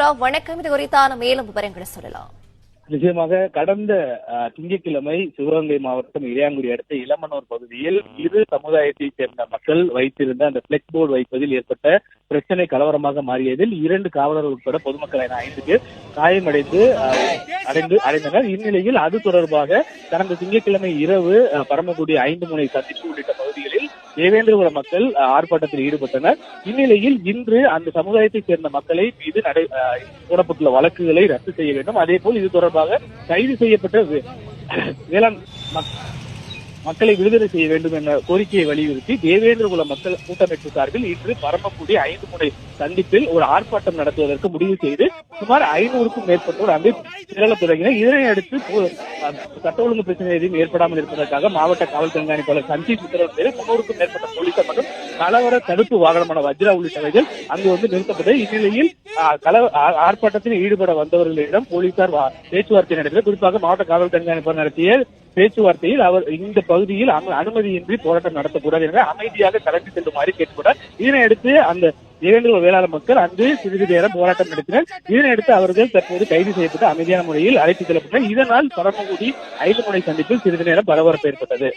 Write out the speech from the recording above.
ராவ், வணக்கம். இது குறித்தான மேலும் விவரங்களை சொல்லலாம். நிச்சயமாக கடந்த திங்கட்கிழமை சிவகங்கை மாவட்டம் இளையாங்குடி அடுத்த இளமனூர் பகுதியில் இரு சமுதாயத்தைச் சேர்ந்த மக்கள் வைத்திருந்த அந்த பிளெக்ஸ் போர்டு வைப்பதில் ஏற்பட்ட பிரச்சனை கலவரமாக மாறியதில் இரண்டு காவலர்கள் உட்பட பொதுமக்கள் என ஐந்து பேர் காயமடைந்து அடைந்து அடைந்தனர். இந்நிலையில் அது தொடர்பாக கடந்த திங்கட்கிழமை இரவு பரமக்குடி ஐந்து முனை சந்திப்பு உள்ளிட்ட தேவேந்திரபுர மக்கள் ஆர்ப்பாட்டத்தில் ஈடுபட்டனர். இந்நிலையில் இன்று அந்த சமுதாயத்தை சேர்ந்த மக்களை மீது நடை போடப்பட்டுள்ள வழக்குகளை ரத்து செய்ய வேண்டும். அதே போல் இது தொடர்பாக கைது செய்யப்பட்ட வேளாண் மக்களை விடுதலை செய்ய வேண்டும் என்ற கோரிக்கையை வலியுறுத்தி தேவேந்திரகுல மக்கள் கூட்டமைப்பு சார்பில் இன்று பரமக்குடி ஐந்து முனை சந்திப்பில் ஒரு ஆர்ப்பாட்டம் நடத்துவதற்கு முடிவு செய்து சுமார் ஐநூறுக்கும் மேற்பட்டோர் அங்கு திரள தொடங்கினர் இதனையடுத்து சட்ட ஒழுங்கு பிரச்சனை எதுவும் ஏற்படாமல் இருப்பதற்காக மாவட்ட காவல் கண்காணிப்பாளர் சஞ்சீவ் உத்தரவு முன்னூறுக்கும் மேற்பட்ட போலீசார் மற்றும் கலவர தடுப்பு வாகனமான வஜ்ரா உள்ளிட்டவைகள் அங்கு வந்து நிறுத்தப்பட்டது. இந்நிலையில் கலவ ஆர்ப்பாட்டத்தில் ஈடுபட வந்தவர்களிடம் போலீசார் வா- பேச்சுவார்த்தை நடத்தினர் குறிப்பாக மாவட்ட காவல் கண்காணிப்பாளர் நடத்திய பேச்சுவார்த்தையில் அவர் இந்த பகுதியில் அனுமதியின்றி போராட்டம் நடத்தக்கூடாது என அமைதியாக கலந்து செல்லுமாறு கேட்டுக்கொண்டார். இதனையடுத்து அந்த இரண்டு வேளாண் மக்கள் அன்று சிறிது நேரம் போராட்டம் நடத்தினர். இதனையடுத்து அவர்கள் தற்போது கைது செய்யப்பட்டு அமைதியான முறையில் அழைத்து செல்லப்பட்டனர். இதனால் பரமக்குடி ஐந்து முனை சந்திப்பில் சிறிது நேரம் பரபரப்பு ஏற்பட்டது.